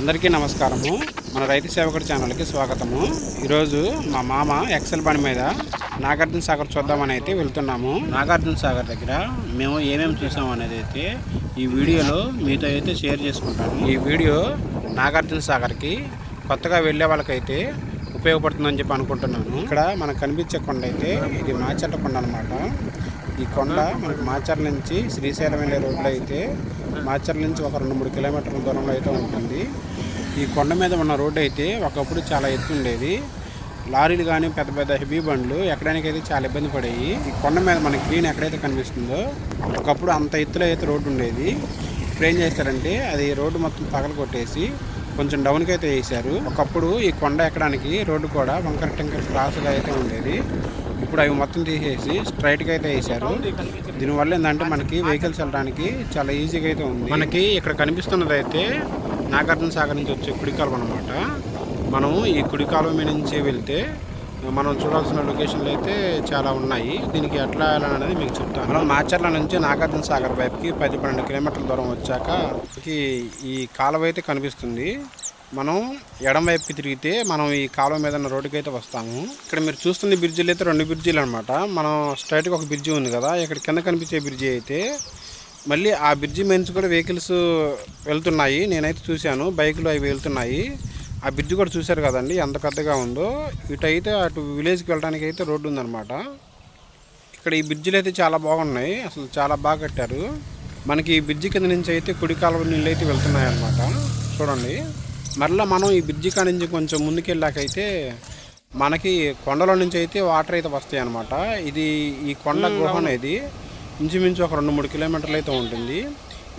అందరికీ నమస్కారము. మన రైతు సేవకుడి ఛానల్కి స్వాగతము. ఈరోజు మా మామ ఎక్సెల్ బండి మీద నాగార్జున సాగర్ చూద్దామని అయితే వెళ్తున్నాము. నాగార్జున సాగర్ దగ్గర మేము ఏమేమి చూసాం అనేది అయితే ఈ వీడియోలో మీతో అయితే షేర్ చేసుకుంటాము ఈ వీడియో నాగార్జున సాగర్కి కొత్తగా వెళ్ళే వాళ్ళకైతే ఉపయోగపడుతుందని చెప్పి అనుకుంటున్నాను. ఇక్కడ మనకు కనిపించే కొండ అయితే ఇది మాచెట్ట కొండ అనమాట ఈ కొండ మనకు మాచర్ల నుంచి శ్రీశైలం వెళ్ళే రోడ్లో అయితే మాచర్ల నుంచి ఒక రెండు మూడు కిలోమీటర్ల దూరంలో అయితే ఉంటుంది. ఈ కొండ మీద ఉన్న రోడ్డు అయితే ఒకప్పుడు చాలా ఎత్తు ఉండేది. లారీలు కానీ పెద్ద పెద్ద హెవీ బండ్లు ఎక్కడానికి అయితే చాలా ఇబ్బంది పడేవి. ఈ కొండ మీద మనకి గ్రీన్ ఎక్కడైతే కనిపిస్తుందో ఒకప్పుడు అంత ఎత్తులో అయితే రోడ్డు ఉండేది. ఇప్పుడు ఏం చేస్తారంటే అది రోడ్డు మొత్తం పగల కొట్టేసి కొంచెం డౌన్కి అయితే వేసారు. ఒకప్పుడు ఈ కొండ ఎక్కడానికి రోడ్డు కూడా వంకర టెంకర క్రాస్గా అయితే ఉండేది. ఇప్పుడు అవి మొత్తం తీసేసి స్ట్రైట్గా అయితే వేసారు దీనివల్ల ఏంటంటే మనకి వెహికల్స్ వెళ్ళడానికి చాలా ఈజీగా అయితే ఉంది. మనకి ఇక్కడ కనిపిస్తున్నది అయితే నాగార్జున సాగర్ నుంచి వచ్చే కుడి కాలువ అనమాట మనం ఈ కుడి కాలువ మీద నుంచి వెళ్తే మనం చూడాల్సిన లొకేషన్లు అయితే చాలా ఉన్నాయి. దీనికి ఎట్లా వెళ్ళాలనేది మీకు చెప్తాను. మనం మాచర్ల నుంచి నాగార్జున సాగర్ వైపుకి పది పన్నెండు కిలోమీటర్ల దూరం వచ్చాక ఈ కాలువ అయితే కనిపిస్తుంది. మనం ఎడం వైపుకి తిరిగితే మనం ఈ కాలువ మీద ఉన్న రోడ్డుకి అయితే వస్తాము. ఇక్కడ మీరు చూస్తున్న బ్రిడ్జిలు అయితే రెండు బ్రిడ్జిలు అనమాట మనం స్ట్రైట్గా ఒక బ్రిడ్జి ఉంది కదా ఇక్కడ కింద కనిపించే బ్రిడ్జి అయితే మళ్ళీ ఆ బ్రిడ్జి మీద నుంచి కూడా వెహికల్స్ వెళ్తున్నాయి. నేనైతే చూశాను బైకులు అవి వెళ్తున్నాయి. ఆ బ్రిడ్జి కూడా చూశారు కదండి ఎంత పెద్దగా ఉందో. ఇటైతే అటు విలేజ్కి వెళ్ళడానికి అయితే రోడ్డు ఉందన్నమాట. ఇక్కడ ఈ బ్రిడ్జిలు అయితే చాలా బాగున్నాయి అసలు చాలా బాగా కట్టారు. మనకి ఈ బ్రిడ్జి కింద నుంచి అయితే కుడి కాలువ నీళ్ళు అయితే వెళ్తున్నాయి అన్నమాట చూడండి. మరలా మనం ఈ బ్రిడ్జి కాడ నుంచి కొంచెం ముందుకెళ్ళాకైతే మనకి కొండలో నుంచి అయితే వాటర్ అయితే వస్తాయి అన్నమాట. ఇది ఈ కొండ గుహ అనేది ఇంచుమించు ఒక రెండు మూడు కిలోమీటర్లు అయితే ఉంటుంది.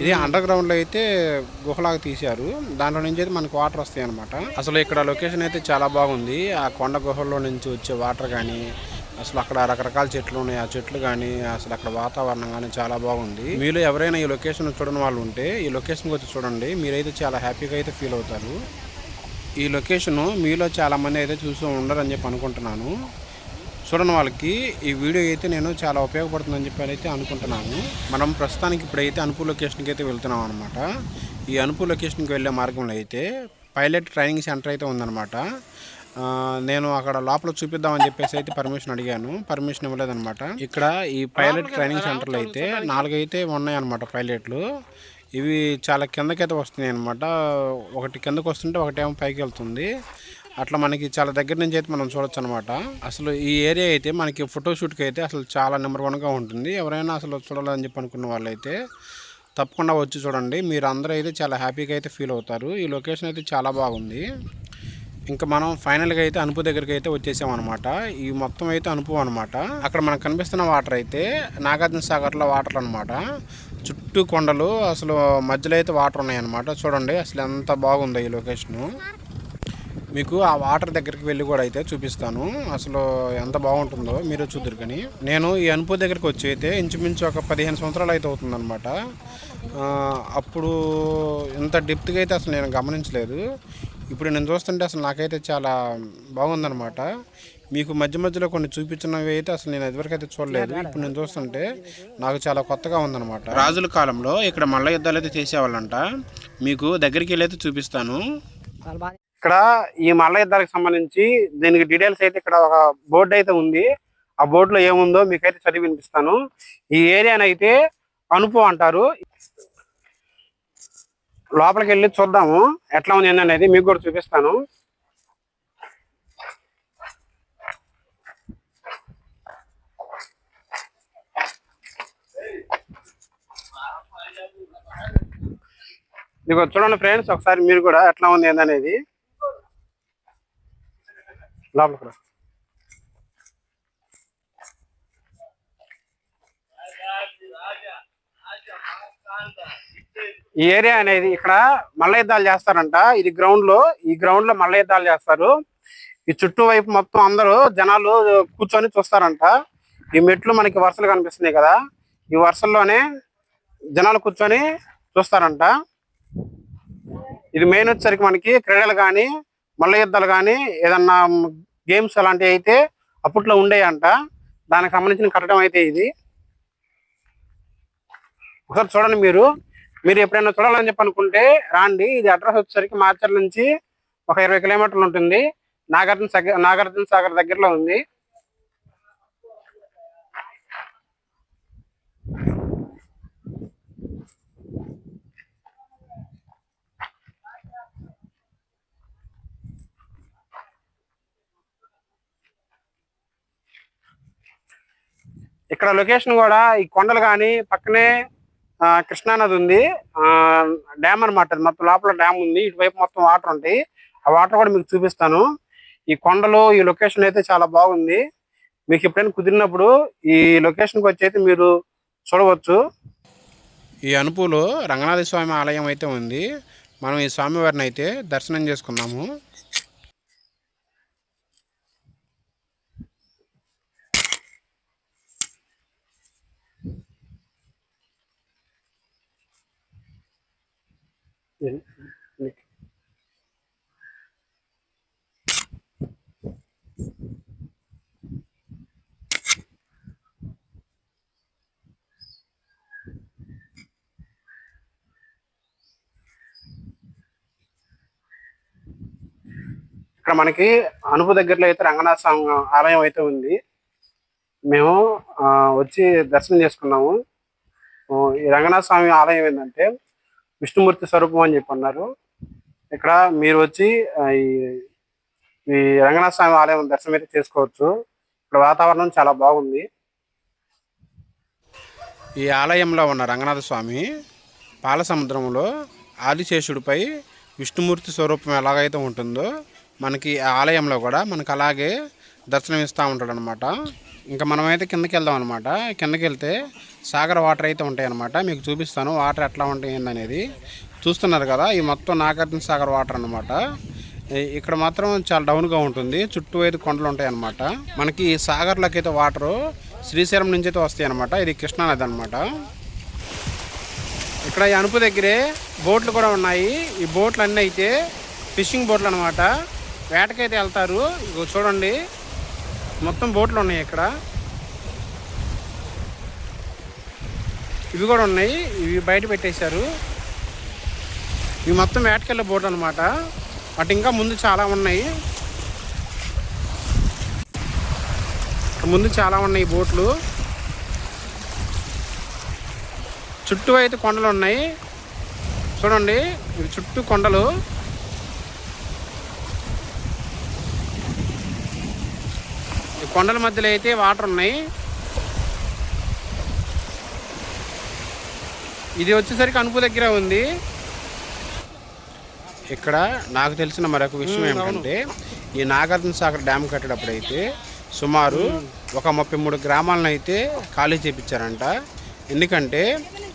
ఇది అండర్ గ్రౌండ్లో అయితే గుహలాగా తీశారు. దాంట్లో నుంచి అయితే మనకు వాటర్ వస్తాయి అనమాట అసలు ఇక్కడ లొకేషన్ అయితే చాలా బాగుంది. ఆ కొండ గుహల్లో నుంచి వచ్చే వాటర్ కానీ అసలు అక్కడ రకరకాల చెట్లు ఉన్నాయి. ఆ చెట్లు కానీ అసలు అక్కడ వాతావరణం కానీ చాలా బాగుంది. మీలో ఎవరైనా ఈ లొకేషన్ చూడని వాళ్ళు ఉంటే ఈ లొకేషన్కి వచ్చి చూడండి. మీరైతే చాలా హ్యాపీగా అయితే ఫీల్ అవుతారు. ఈ లొకేషన్ మీలో చాలామంది అయితే చూసి ఉండరని చెప్పి అనుకుంటున్నాను. చూడని వాళ్ళకి ఈ వీడియో అయితే నేను చాలా ఉపయోగపడుతుందని చెప్పి అయితే అనుకుంటున్నాను. మనం ప్రస్తుతానికి ఇప్పుడైతే అనుపు లొకేషన్కి అయితే వెళ్తున్నాం అనమాట ఈ అనుపు లొకేషన్కి వెళ్ళే మార్గంలో అయితే పైలట్ ట్రైనింగ్ సెంటర్ అయితే ఉందన్నమాట. నేను అక్కడ లోపల చూపిద్దామని చెప్పేసి అయితే పర్మిషన్ అడిగాను. పర్మిషన్ ఇవ్వలేదన్నమాట. ఇక్కడ ఈ పైలట్ ట్రైనింగ్ సెంటర్లు అయితే నాలుగైతే ఉన్నాయన్నమాట పైలట్లు ఇవి చాలా కిందకైతే వస్తున్నాయి అనమాట ఒకటి కిందకు వస్తుంటే ఒకటేమో పైకి వెళ్తుంది. అట్లా మనకి చాలా దగ్గర నుంచి అయితే మనం చూడొచ్చు అనమాట అసలు ఈ ఏరియా అయితే మనకి ఫోటోషూట్కి అయితే అసలు చాలా నెంబర్ వన్గా ఉంటుంది. ఎవరైనా అసలు చూడాలని చెప్పి అనుకున్న వాళ్ళైతే తప్పకుండా వచ్చి చూడండి. మీరు అందరూ అయితే చాలా హ్యాపీగా అయితే ఫీల్ అవుతారు. ఈ లొకేషన్ అయితే చాలా బాగుంది. ఇంకా మనం ఫైనల్గా అయితే అనుపు దగ్గరికి అయితే వచ్చేసాం అనమాట ఈ మొత్తం అయితే అనుపు అనమాట అక్కడ మనకు కనిపిస్తున్న వాటర్ అయితే నాగార్జున సాగర్లో వాటర్ అనమాట చుట్టూ కొండలు అసలు మధ్యలో అయితే వాటర్ ఉన్నాయన్నమాట చూడండి అసలు ఎంత బాగుందో ఈ లొకేషను. మీకు ఆ వాటర్ దగ్గరికి వెళ్ళి కూడా అయితే చూపిస్తాను. అసలు ఎంత బాగుంటుందో మీరు చూద్దరు కానీ. నేను ఈ అనుపు దగ్గరికి వచ్చి అయితే ఇంచుమించు ఒక పదిహేను సంవత్సరాలు అయితే అవుతుందన్నమాట అప్పుడు ఇంత డెప్త్గా అయితే అసలు నేను గమనించలేదు. ఇప్పుడు నేను చూస్తుంటే అసలు నాకైతే చాలా బాగుందన్నమాట. మీకు మధ్య మధ్యలో కొన్ని చూపించినవి అయితే అసలు నేను ఇదివరకు అయితే చూడలేదు ఇప్పుడు నేను చూస్తుంటే నాకు చాలా కొత్తగా ఉందన్నమాట. రాజుల కాలంలో ఇక్కడ మల్ల యుద్ధాలు అయితే చేసేవాళ్ళంట. మీకు దగ్గరికి వెళ్ళి అయితే చూపిస్తాను. ఇక్కడ ఈ మల్ల యుద్ధాలకు సంబంధించి దీనికి డీటెయిల్స్ అయితే ఇక్కడ ఒక బోర్డు అయితే ఉంది. ఆ బోర్డులో ఏముందో మీకైతే చదివి వినిపిస్తాను. ఈ ఏరియాని అయితే అనుపు అంటారు. లోపలికి వెళ్ళి చూద్దాము. ఎట్లా ఉంది అనేది మీకు కూడా చూపిస్తాను. ఇదిగో చూడండి ఫ్రెండ్స్ ఒకసారి మీరు కూడా ఎట్లా ఉంది ఏందనేది. లోపలికి రా. ఈ ఏరియా అనేది ఇక్కడ మల్ల యుద్ధాలు చేస్తారంట. ఇది గ్రౌండ్లో ఈ గ్రౌండ్లో మల్ల యుద్ధాలు చేస్తారు. ఈ చుట్టూ వైపు మొత్తం అందరూ జనాలు కూర్చొని చూస్తారంట. ఈ మెట్లు మనకి వరుసలు కనిపిస్తున్నాయి కదా. ఈ వరుసల్లోనే జనాలు కూర్చొని చూస్తారంట. ఇది మెయిన్ వచ్చేసరికి మనకి క్రీడలు కానీ మల్ల యుద్ధాలు కానీ ఏదన్నా గేమ్స్ అలాంటివి అయితే అప్పట్లో ఉండేయంట. దానికి సంబంధించిన కట్టడం అయితే ఇది. ఒకసారి చూడండి మీరు. మీరు ఎప్పుడైనా చూడాలని చెప్పి అనుకుంటే రాండి. ఇది అడ్రస్ వచ్చేసరికి మార్చర్ నుంచి ఒక ఇరవై కిలోమీటర్లు ఉంటుంది. నాగార్జున సాగర్ నాగార్జున సాగర్ దగ్గరలో ఉంది. ఇక్కడ లొకేషన్ కూడా ఈ కొండలు కానీ పక్కనే కృష్ణానది ఉంది. డ్యామ్ అనమాట మొత్తం లోపల డ్యామ్ ఉంది. ఇటువైపు మొత్తం వాటర్ ఉంటాయి ఆ వాటర్ కూడా మీకు చూపిస్తాను. ఈ కొండలు ఈ లొకేషన్ అయితే చాలా బాగుంది. మీకు ఎప్పుడైనా కుదిరినప్పుడు ఈ లొకేషన్కి వచ్చి అయితే మీరు చూడవచ్చు. ఈ అనుపులో రంగనాథ స్వామి ఆలయం అయితే ఉంది. మనం ఈ స్వామివారిని అయితే దర్శనం చేసుకున్నాము. ఇక్కడ మనకి అనుపు దగ్గరలో అయితే రంగనాథ స్వామి ఆలయం అయితే ఉంది. మేము వచ్చి దర్శనం చేసుకున్నాము. ఈ రంగనాథ స్వామి ఆలయం ఏంటంటే విష్ణుమూర్తి స్వరూపం అని చెప్పి అన్నారు. ఇక్కడ మీరు వచ్చి ఈ రంగనాథ స్వామి ఆలయం దర్శనం అయితే చేసుకోవచ్చు. ఇక్కడ వాతావరణం చాలా బాగుంది. ఈ ఆలయంలో ఉన్న రంగనాథ స్వామి పాల సముద్రంలో ఆదిశేషుడిపై విష్ణుమూర్తి స్వరూపం ఎలాగైతే ఉంటుందో మనకి ఆలయంలో కూడా మనకు అలాగే దర్శనమిస్తూ ఉంటాడు అనమాట ఇంకా మనమైతే కిందకి వెళ్దాం అనమాట కిందకి వెళ్తే సాగర్ వాటర్ అయితే ఉంటాయన్నమాట. మీకు చూపిస్తాను వాటర్ ఎట్లా ఉంటాయి అనేది చూస్తున్నారు కదా ఈ మొత్తం నాగార్జున సాగర్ వాటర్ అనమాట ఇక్కడ మాత్రం చాలా డౌన్గా ఉంటుంది. చుట్టూ అయితే కొండలు ఉంటాయి అనమాట మనకి ఈ సాగర్లోకి అయితే వాటరు శ్రీశైలం నుంచి అయితే వస్తాయి అనమాట ఇది కృష్ణానది అనమాట ఇక్కడ ఈ అనుపు దగ్గరే బోట్లు కూడా ఉన్నాయి. ఈ బోట్లు అన్నీ అయితే ఫిషింగ్ బోట్లు అనమాట వేటకైతే వెళ్తారు. చూడండి. మొత్తం బోట్లు ఉన్నాయి ఇక్కడ. ఇవి కూడా ఉన్నాయి. ఇవి బయట పెట్టేశారు. ఇవి మొత్తం వేటకెళ్ళే బోట్ అనమాట అటు ఇంకా ముందు చాలా ఉన్నాయి. ముందు చాలా ఉన్నాయి బోట్లు. చుట్టూ అయితే కొండలు ఉన్నాయి. చూడండి ఇవి చుట్టూ కొండలు. కొండల మధ్యలో అయితే వాటర్ ఉన్నాయి. ఇది వచ్చేసరికి అనుపు దగ్గర ఉంది. ఇక్కడ నాకు తెలిసిన మరొక విషయం ఏమిటంటే ఈ నాగార్జున సాగర్ డ్యామ్ కట్టేటప్పుడు అయితే సుమారు ఒక ముప్పై మూడు గ్రామాలను అయితే ఖాళీ చేపించారంట. ఎందుకంటే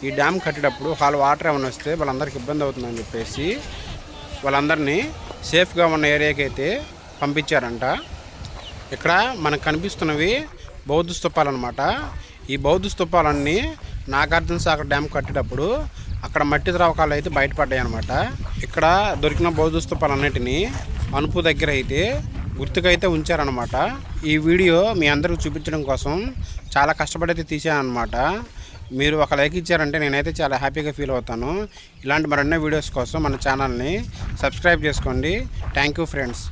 ఈ డ్యామ్ కట్టేటప్పుడు వాళ్ళు వాటర్ ఏమైనా వస్తే వాళ్ళందరికీ ఇబ్బంది అవుతుందని చెప్పేసి వాళ్ళందరినీ సేఫ్గా ఉన్న ఏరియాకి అయితే పంపించారంట. ఇక్కడ మనకు కనిపిస్తున్నవి బౌద్ధ స్థూపాలు అనమాట ఈ బౌద్ధ స్థూపాలన్నీ నాగార్జున సాగర్ డ్యామ్ కట్టేటప్పుడు అక్కడ మట్టి ద్రవకాలు అయితే బయటపడ్డాయి అనమాట ఇక్కడ దొరికిన బౌద్ధ స్థూపాలన్నిటినీ అనుపు దగ్గర అయితే గుర్తుకైతే ఉంచారనమాట ఈ వీడియో మీ అందరికి చూపించడం కోసం చాలా కష్టపడి అయితే తీసాను అనమాట మీరు ఒక లైక్ ఇచ్చారంటే నేనైతే చాలా హ్యాపీగా ఫీల్ అవుతాను. ఇలాంటి మరెన్నో వీడియోస్ కోసం మన ఛానల్ని సబ్స్క్రైబ్ చేసుకోండి. Thank you friends.